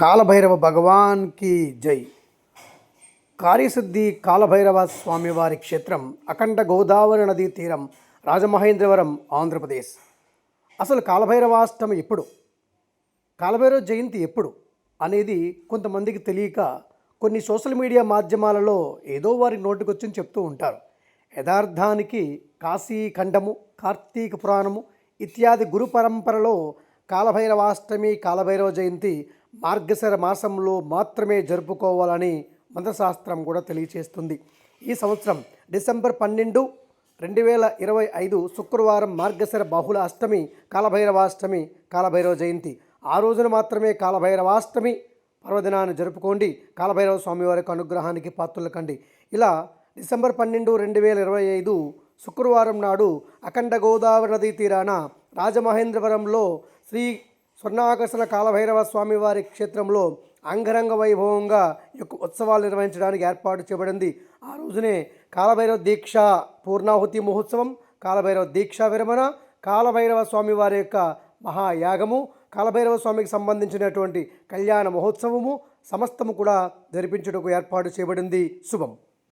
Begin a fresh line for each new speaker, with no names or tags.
కాలభైరవ భగవాన్కి జై. కార్యసిద్ధి కాలభైరవ స్వామివారి క్షేత్రం అఖండ గోదావరి నదీ తీరం రాజమహేంద్రవరం ఆంధ్రప్రదేశ్. అసలు కాలభైరవాష్టమి ఎప్పుడు? కాలభైరవ జయంతి ఎప్పుడు? అనేది కొంతమందికి తెలియక కొన్ని సోషల్ మీడియా మాధ్యమాలలో ఏదో వారి నోటికొచ్చి చెప్తూ ఉంటారు. యథార్థానికి కాశీ ఖండము కార్తీక పురాణము ఇత్యాది గురు పరంపరలో కాలభైరవాష్టమి కాలభైరవ జయంతి మార్గశర మాసంలో మాత్రమే జరుపుకోవాలని మంత్రశాస్త్రం కూడా తెలియచేస్తుంది. ఈ సంవత్సరం డిసెంబర్ పన్నెండు రెండు వేల ఇరవై ఐదు శుక్రవారం మార్గశిర బహుళ అష్టమి కాలభైరవాష్టమి కాలభైరవ జయంతి. ఆ రోజున మాత్రమే కాలభైరవాష్టమి పర్వదినాన్ని జరుపుకోండి. కాలభైరవ స్వామివారి యొక్క అనుగ్రహానికి పాత్రలు కండి ఇలా డిసెంబర్ పన్నెండు రెండు వేల ఇరవై ఐదు శుక్రవారం నాడు అఖండ గోదావరి నదీ తీరాన రాజమహేంద్రవరంలో శ్రీ స్వర్ణాకర్షణ కాలభైరవ స్వామివారి క్షేత్రంలో అంగరంగ వైభవంగా యొక్క ఉత్సవాలు నిర్వహించడానికి ఏర్పాటు చేయబడింది. ఆ రోజునే కాలభైరవ దీక్ష పూర్ణాహుతి మహోత్సవం కాలభైరవ దీక్ష విరమణ కాలభైరవ స్వామివారి యొక్క మహాయాగము కాలభైరవ స్వామికి సంబంధించినటువంటి కళ్యాణ మహోత్సవము సమస్తము కూడా జరిపించుటకు ఏర్పాటు చేయబడింది. శుభం.